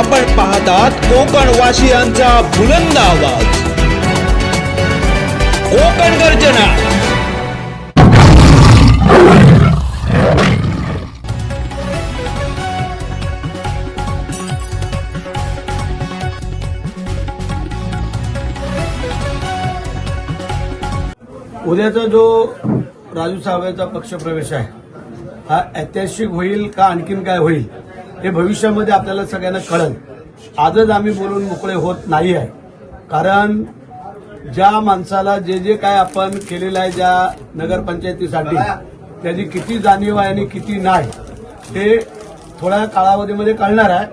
आपण पाहतात कोकण वासियांचा बुलंद आवाज. कोकण गर्जना. उद्याचा जो राजू साहेबांचा पक्षप्रवेश आहे हा ऐतिहासिक होईल का आणखीन काय होईल? हे भविष्यामध्ये आपल्याला सगळ्यांना कळेल. आजच आम्ही बोलून मोकळे होत नाही आहे कारण ज्या माणसाला जे जे काय आपण केलेलं आहे ज्या नगरपंचायतीसाठी त्याची किती जाणीव आहे आणि किती नाही ते थोड्या कालावधीमध्ये कळणार आहे.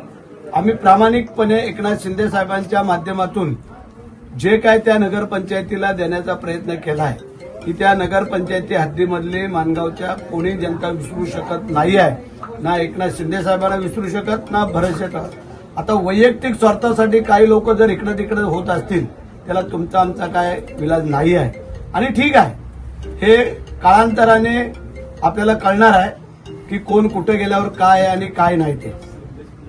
आम्ही प्रामाणिकपणे एकनाथ शिंदे साहेबांच्या माध्यमातून जे काय त्या नगरपंचायतीला देण्याचा प्रयत्न केला आहे की त्या नगरपंचायती हद्दीमधले मानगावच्या कोणी जनता विसरू शकत नाही आहे ना एकनाथ शिंदे साहेबांना विसरू शकत ना भरत शकत आता वैयक्तिक स्वार्थासाठी काही लोक जर इकडं तिकडे होत असतील त्याला तुमचा आमचा काय विलाज नाही आहे. आणि ठीक आहे हे काळांतराने आपल्याला कळणार आहे की कोण कुठे गेल्यावर काय आहे आणि काय नाही ते.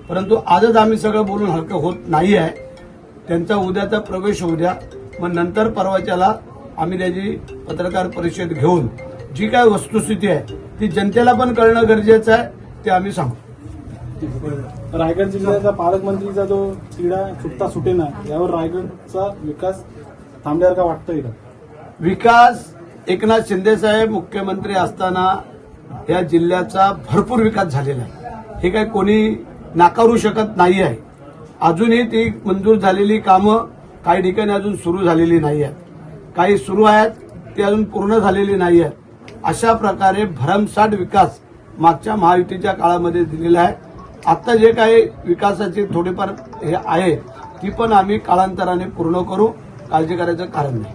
परंतु आजच आम्ही सगळं बोलून हलकं होत नाही आहे. त्यांचा उद्याचा प्रवेश होऊ द्या. मग नंतर परवाच्याला आम्ही त्याची पत्रकार परिषद घेऊन जी काय वस्तुस्थिती आहे ती जनतेला पण कळणं गरजेचं आहे. ते आम्ही सांगू. रायगड जिल्ह्याचा पालकमंत्रीचा जो तिढा सुटता सुटेना यावर रायगडचा विकास थांबल्यावर का वाटतंय का? विकास एकनाथ शिंदे साहेब मुख्यमंत्री असताना या जिल्ह्याचा भरपूर विकास झालेला आहे. हे काय कोणी नाकारू शकत नाही आहे अजूनही ती मंजूर झालेली कामं काही ठिकाणी अजून सुरू झालेली नाही आहेत काही सुरू आहेत ती अजून पूर्ण झालेली नाही आहेत अशा प्रकारे भरमसाठ विकास मागच्या महायुतीच्या काळामध्ये दिलेला आहे आता जे काही विकासाची थोडेफार हे आहे ती पण आम्ही काळांतराने पूर्ण करू. काळजी करायचं कारण नाही.